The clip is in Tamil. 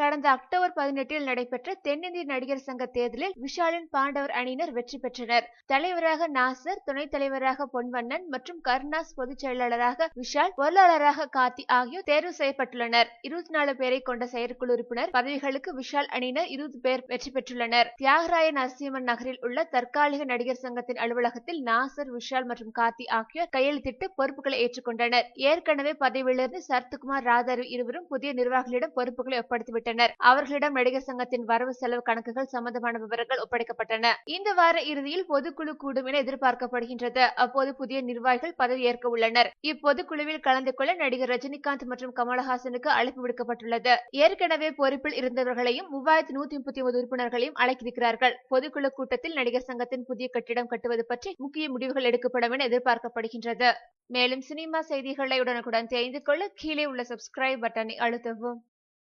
கடந்த அக்டோபர் பதினெட்டில் நடைபெற்ற தென்னிந்திய நடிகர் சங்க தேர்தலில் விஷாலின் பாண்டவர் அணியினர் வெற்றி பெற்றனர். தலைவராக நாசர் துணைத் தலைவராக பொன்வண்ணன் மற்றும் கருணாஸ் பொதுச் செயலாளராக விஷால் பொருளாளராக கார்த்தி ஆகியோர் தேர்வு செய்யப்பட்டுள்ளனர். இருபத்தி நாலு பேரை கொண்ட செயற்குழு உறுப்பினர் பதவிகளுக்கு விஷால் அணியினர் இருபது பேர் வெற்றி பெற்றுள்ளனர். தியாகராய நரசிம்மன் நகரில் உள்ள தற்காலிக நடிகர் சங்கத்தின் அலுவலகத்தில் நாசர் விஷால் மற்றும் கார்த்தி ஆகியோர் கையெழுத்திட்டு பொறுப்புகளை ஏற்றுக்கொண்டனர். ஏற்கனவே பதவியிலிருந்து சரத்குமார் ராதாரு இருவரும் புதிய நிர்வாகிகளிடம் பொறுப்புகளை ஒப்படைத்துவிட்டனர். வெளியிட்டனர் அவர்களிடம் நடிகர் சங்கத்தின் வரவு செலவு கணக்குகள் சம்பந்தமான விவரங்கள் ஒப்படைக்கப்பட்டன. இந்த வார இறுதியில் பொதுக்குழு கூடும் என எதிர்பார்க்கப்படுகின்றது. அப்போது புதிய நிர்வாகிகள் பதவி ஏற்க உள்ளனர். இப்பொதுக்குழுவில் கலந்து கொள்ள நடிகர் ரஜினிகாந்த் மற்றும் கமலஹாசனுக்கு அழைப்பு விடுக்கப்பட்டுள்ளது. ஏற்கனவே பொறுப்பில் இருந்தவர்களையும் மூவாயிரத்தி நூத்தி முப்பத்தி ஒன்பது உறுப்பினர்களையும் அழைத்திருக்கிறார்கள். பொதுக்குழு கூட்டத்தில் நடிகர் சங்கத்தின் புதிய கட்டிடம் கட்டுவது பற்றி முக்கிய முடிவுகள் எடுக்கப்படும் என எதிர்பார்க்கப்படுகின்றது. மேலும் சினிமா செய்திகளை உடனுக்குடன் தெரிந்து கொள்ள கீழே உள்ள சப்ஸ்கிரைப் பட்டனை அழுத்தவும்.